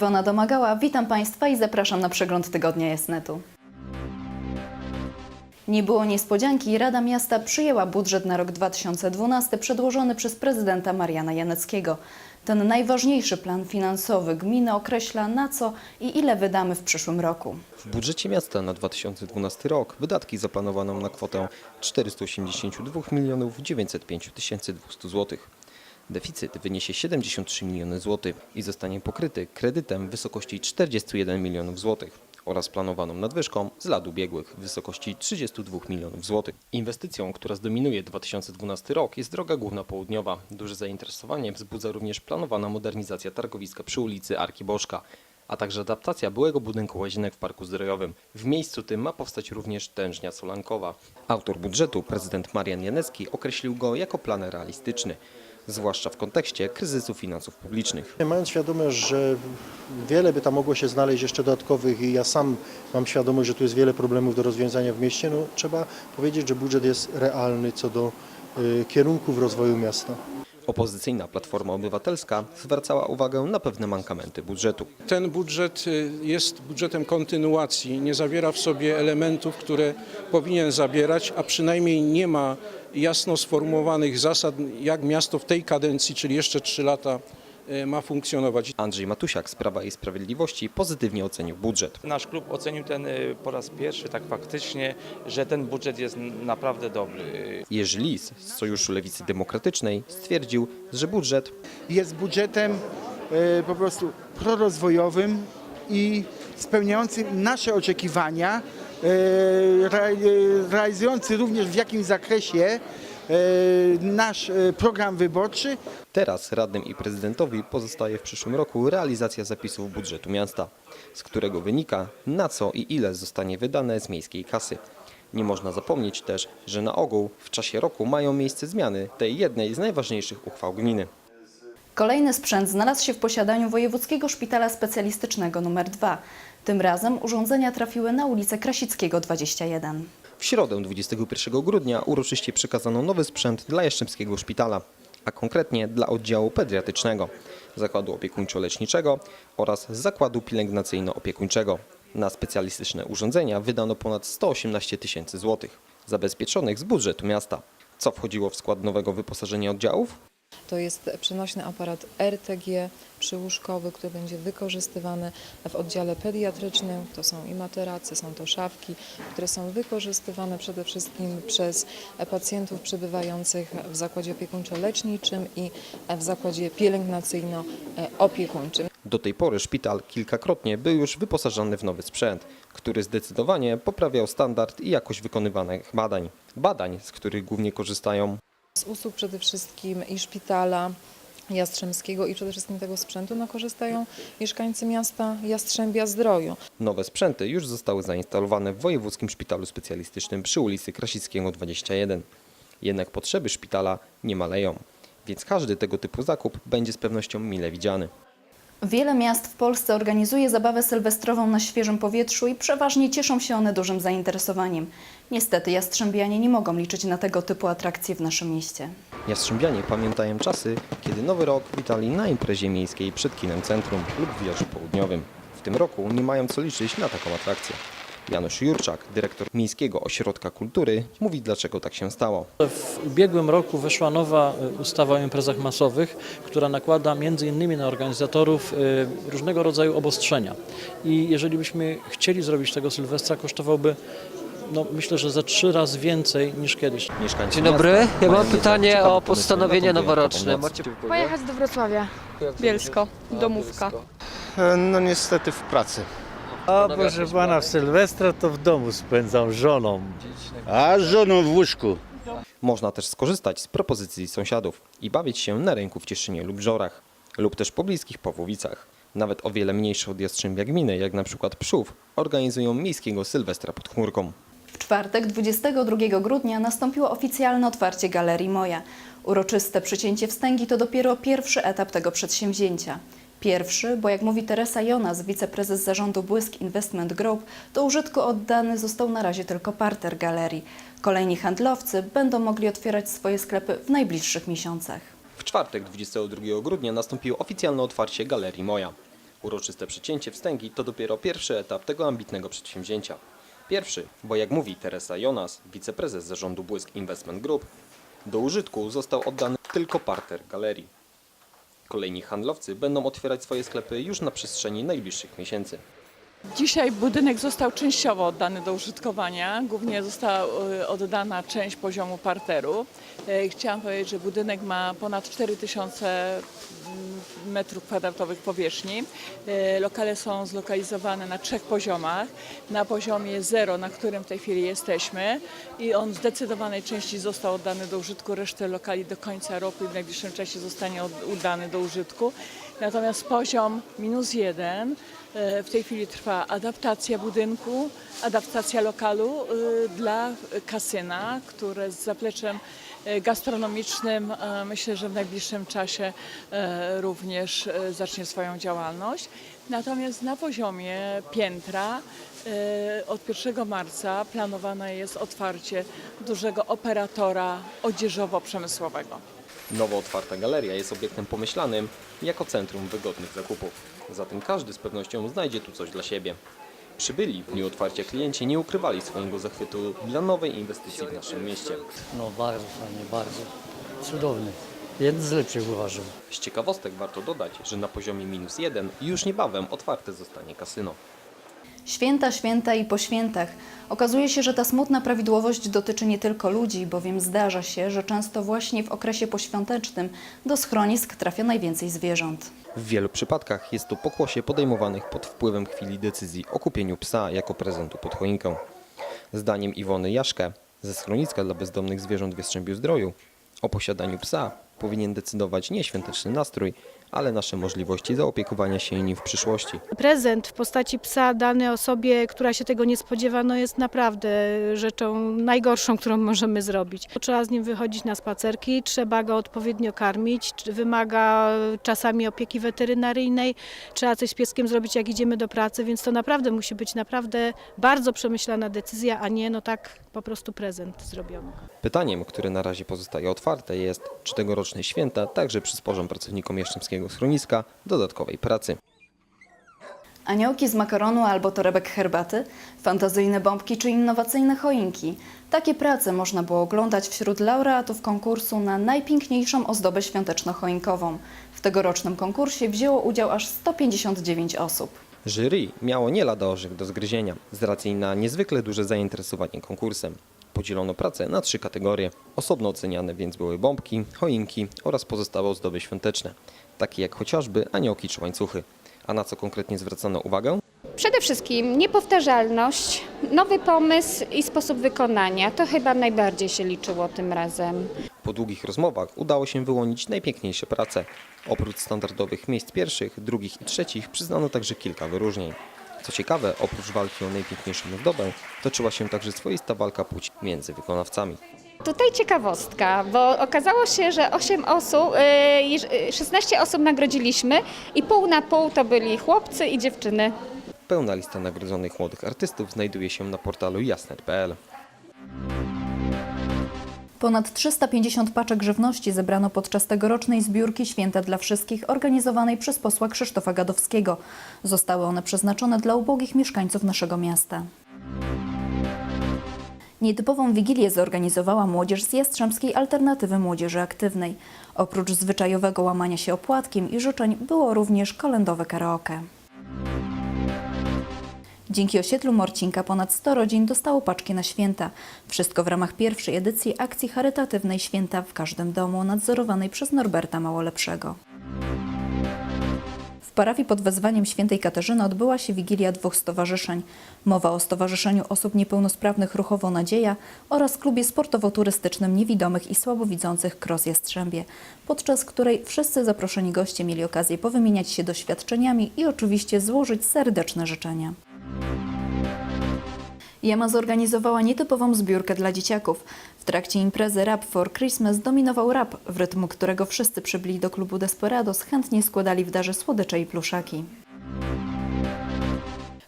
Iwona Domagała, witam Państwa i zapraszam na przegląd tygodnia Jasnetu. Nie było niespodzianki, Rada Miasta przyjęła budżet na rok 2012 przedłożony przez prezydenta Mariana Janeckiego. Ten najważniejszy plan finansowy gminy określa na co i ile wydamy w przyszłym roku. W budżecie miasta na 2012 rok wydatki zaplanowano na kwotę 482 milionów 905 tysięcy 200 zł. Deficyt wyniesie 73 miliony złotych i zostanie pokryty kredytem w wysokości 41 milionów złotych oraz planowaną nadwyżką z lat ubiegłych w wysokości 32 milionów złotych. Inwestycją, która zdominuje 2012 rok jest droga główna południowa. Duże zainteresowanie wzbudza również planowana modernizacja targowiska przy ulicy Arki Bożka a także adaptacja byłego budynku łazienek w Parku Zdrojowym. W miejscu tym ma powstać również tężnia solankowa. Autor budżetu, prezydent Marian Janecki, określił go jako plan realistyczny, zwłaszcza w kontekście kryzysu finansów publicznych. Mając świadomość, że wiele by tam mogło się znaleźć jeszcze dodatkowych i ja sam mam świadomość, że tu jest wiele problemów do rozwiązania w mieście, no trzeba powiedzieć, że budżet jest realny co do y, kierunków rozwoju miasta. Opozycyjna Platforma Obywatelska zwracała uwagę na pewne mankamenty budżetu. Ten budżet y, jest budżetem kontynuacji, nie zawiera w sobie elementów, które powinien zawierać, a przynajmniej nie ma jasno sformułowanych zasad, jak miasto w tej kadencji, czyli jeszcze trzy lata, ma funkcjonować. Andrzej Matusiak z Prawa i Sprawiedliwości pozytywnie ocenił budżet. Nasz klub ocenił ten y, po raz pierwszy tak faktycznie, że ten budżet jest naprawdę dobry. Jerzy Lis z Sojuszu Lewicy Demokratycznej stwierdził, że budżet jest budżetem e, po prostu prorozwojowym i spełniającym nasze oczekiwania, rea- realizujący również w jakimś zakresie nasz e, program wyborczy. Teraz radnym i prezydentowi pozostaje w przyszłym roku realizacja zapisów budżetu miasta, z którego wynika na co i ile zostanie wydane z miejskiej kasy. Nie można zapomnieć też, że na ogół w czasie roku mają miejsce zmiany tej jednej z najważniejszych uchwał gminy. Kolejny sprzęt znalazł się w posiadaniu Wojewódzkiego Szpitala Specjalistycznego nr 2. Tym razem urządzenia trafiły na ulicę Krasickiego 21. W środę 21 grudnia uroczyście przekazano nowy sprzęt dla Jastrzębskiego Szpitala, a konkretnie dla oddziału pediatrycznego, zakładu opiekuńczo-leczniczego oraz zakładu pielęgnacyjno-opiekuńczego. Na specjalistyczne urządzenia wydano ponad 118 tysięcy złotych, zabezpieczonych z budżetu miasta. Co wchodziło w skład nowego wyposażenia oddziałów? To jest przenośny aparat RTG przyłóżkowy, który będzie wykorzystywany w oddziale pediatrycznym. To są i materace, są to szafki, które są wykorzystywane przede wszystkim przez pacjentów przebywających w zakładzie opiekuńczo-leczniczym i w zakładzie pielęgnacyjno-opiekuńczym. Do tej pory szpital kilkakrotnie był już wyposażony w nowy sprzęt, który zdecydowanie poprawiał standard i jakość wykonywanych badań. Badań, z których głównie korzystają Z usług przede wszystkim i szpitala Jastrzębskiego i przede wszystkim tego sprzętu no, korzystają mieszkańcy miasta Jastrzębia Zdroju. Nowe sprzęty już zostały zainstalowane w Wojewódzkim Szpitalu Specjalistycznym przy ulicy Krasickiego 21. Jednak potrzeby szpitala nie maleją, więc każdy tego typu zakup będzie z pewnością mile widziany. Wiele miast w Polsce organizuje zabawę sylwestrową na świeżym powietrzu i przeważnie cieszą się one dużym zainteresowaniem. Niestety jastrzębianie nie mogą liczyć na tego typu atrakcje w naszym mieście. Jastrzębianie pamiętają czasy, kiedy Nowy Rok witali na imprezie miejskiej przed kinem centrum lub w Wielczu Południowym. W tym roku nie mają co liczyć na taką atrakcję. Janusz Jurczak, dyrektor Miejskiego Ośrodka Kultury, mówi dlaczego tak się stało. W ubiegłym roku weszła nowa y, ustawa o imprezach masowych, która nakłada między innymi na organizatorów y, różnego rodzaju obostrzenia. I jeżeli byśmy chcieli zrobić tego Sylwestra, kosztowałby no, myślę, że za trzy razy więcej niż kiedyś. Mieszkańcy Dzień dobry, ja mam pytanie o postanowienie noworoczne. Macie Pojechać do Wrocławia. Bielsko, domówka. No niestety w pracy. A proszę pana, w Sylwestra to w domu spędzam z żoną. A z żoną w łóżku. Można też skorzystać z propozycji sąsiadów i bawić się na rynku w Cieszynie lub Żorach, lub też pobliskich Pawłowicach. Nawet o wiele mniejsze od Jastrzębia gminy, jak na przykład Przów, organizują miejskiego Sylwestra pod chmurką. W czwartek, 22 grudnia, nastąpiło oficjalne otwarcie Galerii Moja. Uroczyste przycięcie wstęgi to dopiero pierwszy etap tego przedsięwzięcia. Pierwszy, bo jak mówi Teresa Jonas, wiceprezes zarządu Błysk Investment Group, do użytku oddany został na razie tylko parter galerii. Kolejni handlowcy będą mogli otwierać swoje sklepy w najbliższych miesiącach. W czwartek 22 grudnia nastąpiło oficjalne otwarcie Galerii Moja. Uroczyste przycięcie wstęgi to dopiero pierwszy etap tego ambitnego przedsięwzięcia. Pierwszy, bo jak mówi Teresa Jonas, wiceprezes zarządu Błysk Investment Group, do użytku został oddany tylko parter galerii. Kolejni handlowcy będą otwierać swoje sklepy już na przestrzeni najbliższych miesięcy. Dzisiaj budynek został częściowo oddany do użytkowania. Głównie została e, oddana część poziomu parteru. E, Chciałam powiedzieć, że budynek ma ponad 4000 mm, metrów kwadratowych powierzchni. E, Lokale są zlokalizowane na trzech poziomach. Na poziomie zero, na którym w tej chwili jesteśmy i on w zdecydowanej części został oddany do użytku. Resztę lokali do końca roku i w najbliższym czasie zostanie od- oddany do użytku. Natomiast poziom minus jeden e, w tej chwili trwa adaptacja budynku, adaptacja lokalu e, dla kasyna, które z zapleczem gastronomicznym e, myślę, że w najbliższym czasie e, również e, zacznie swoją działalność. Natomiast na poziomie piętra e, od 1 marca planowane jest otwarcie dużego operatora odzieżowo-przemysłowego. Nowo otwarta galeria jest obiektem pomyślanym jako centrum wygodnych zakupów. Zatem każdy z pewnością znajdzie tu coś dla siebie. Przybyli w dniu otwarcia klienci nie ukrywali swojego zachwytu dla nowej inwestycji w naszym mieście. No bardzo fajnie, bardzo. Cudowny. Jeden z lepszych uważam. Z ciekawostek warto dodać, że na poziomie minus jeden już niebawem otwarte zostanie kasyno. Święta, święta i po świętach. Okazuje się, że ta smutna prawidłowość dotyczy nie tylko ludzi, bowiem zdarza się, że często właśnie w okresie poświątecznym do schronisk trafia najwięcej zwierząt. W wielu przypadkach jest to pokłosie podejmowanych pod wpływem chwili decyzji o kupieniu psa jako prezentu pod choinkę. Zdaniem Iwony Jaszkę ze schroniska dla bezdomnych zwierząt w Jastrzębiu Zdroju o posiadaniu psa powinien decydować nie świąteczny nastrój, ale nasze możliwości zaopiekowania się nim w przyszłości. Prezent w postaci psa dany osobie, która się tego nie spodziewa, no jest naprawdę rzeczą najgorszą, którą możemy zrobić. Trzeba z nim wychodzić na spacerki, trzeba go odpowiednio karmić, wymaga czasami opieki weterynaryjnej, trzeba coś z pieskiem zrobić, jak idziemy do pracy, więc to naprawdę musi być naprawdę bardzo przemyślana decyzja, a nie no tak po prostu prezent zrobiony. Pytaniem, które na razie pozostaje otwarte jest, czy tegoroczne święta także przysporzą pracownikom Jastrzębskiego Schroniska dodatkowej pracy. Aniołki z makaronu albo torebek herbaty, fantazyjne bombki czy innowacyjne choinki. Takie prace można było oglądać wśród laureatów konkursu na najpiękniejszą ozdobę świąteczno-choinkową. W tegorocznym konkursie wzięło udział aż 159 osób. Jury miało nie lada orzech do zgryzienia z racji na niezwykle duże zainteresowanie konkursem. Podzielono pracę na trzy kategorie. Osobno oceniane więc były bombki, choinki oraz pozostałe ozdoby świąteczne, takie jak chociażby aniołki czy łańcuchy. A na co konkretnie zwracano uwagę? Przede wszystkim niepowtarzalność, nowy pomysł i sposób wykonania. To chyba najbardziej się liczyło tym razem. Po długich rozmowach udało się wyłonić najpiękniejsze prace. Oprócz standardowych miejsc pierwszych, drugich i trzecich przyznano także kilka wyróżnień. Co ciekawe, oprócz walki o najpiękniejszą ozdobę, toczyła się także swoista walka płci między wykonawcami. Tutaj ciekawostka, bo okazało się, że 8 osób, y, jeż- y, 16 osób nagrodziliśmy i pół na pół to byli chłopcy i dziewczyny. Pełna lista nagrodzonych młodych artystów znajduje się na portalu jasnet.pl. Ponad 350 paczek żywności zebrano podczas tegorocznej zbiórki Święta dla Wszystkich organizowanej przez posła Krzysztofa Gadowskiego. Zostały one przeznaczone dla ubogich mieszkańców naszego miasta. Nietypową wigilię zorganizowała młodzież z Jastrzębskiej Alternatywy Młodzieży Aktywnej. Oprócz zwyczajowego łamania się opłatkiem i życzeń było również kolędowe karaoke. Dzięki osiedlu Morcinka ponad 100 rodzin dostało paczki na święta. Wszystko w ramach pierwszej edycji akcji charytatywnej Święta w każdym domu nadzorowanej przez Norberta Małolepszego. Parafii pod wezwaniem świętej Katarzyny odbyła się wigilia dwóch stowarzyszeń. Mowa o Stowarzyszeniu Osób Niepełnosprawnych Ruchowo Nadzieja oraz klubie sportowo-turystycznym niewidomych i słabowidzących Kros Jastrzębie, podczas której wszyscy zaproszeni goście mieli okazję powymieniać się doświadczeniami i oczywiście złożyć serdeczne życzenia. Jama zorganizowała nietypową zbiórkę dla dzieciaków. W trakcie imprezy Rap for Christmas dominował rap, w rytm którego wszyscy przybyli do klubu Desperados chętnie składali w darze słodycze i pluszaki.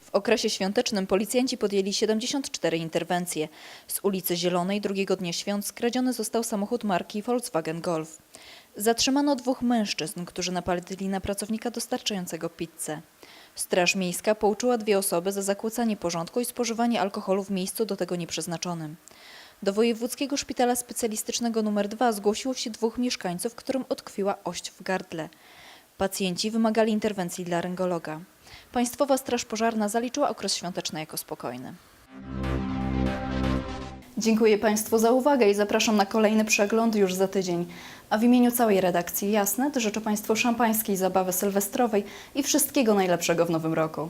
W okresie świątecznym policjanci podjęli 74 interwencje. Z ulicy Zielonej drugiego dnia świąt skradziony został samochód marki Volkswagen Golf. Zatrzymano dwóch mężczyzn, którzy napadli na pracownika dostarczającego pizzę. Straż Miejska pouczyła dwie osoby za zakłócanie porządku i spożywanie alkoholu w miejscu do tego nieprzeznaczonym. Do Wojewódzkiego Szpitala Specjalistycznego nr 2 zgłosiło się dwóch mieszkańców, którym utkwiła ość w gardle. Pacjenci wymagali interwencji laryngologa. Państwowa Straż Pożarna zaliczyła okres świąteczny jako spokojny. Dziękuję Państwu za uwagę i zapraszam na kolejny przegląd już za tydzień. A w imieniu całej redakcji Jasnet życzę Państwu szampańskiej zabawy sylwestrowej i wszystkiego najlepszego w nowym roku.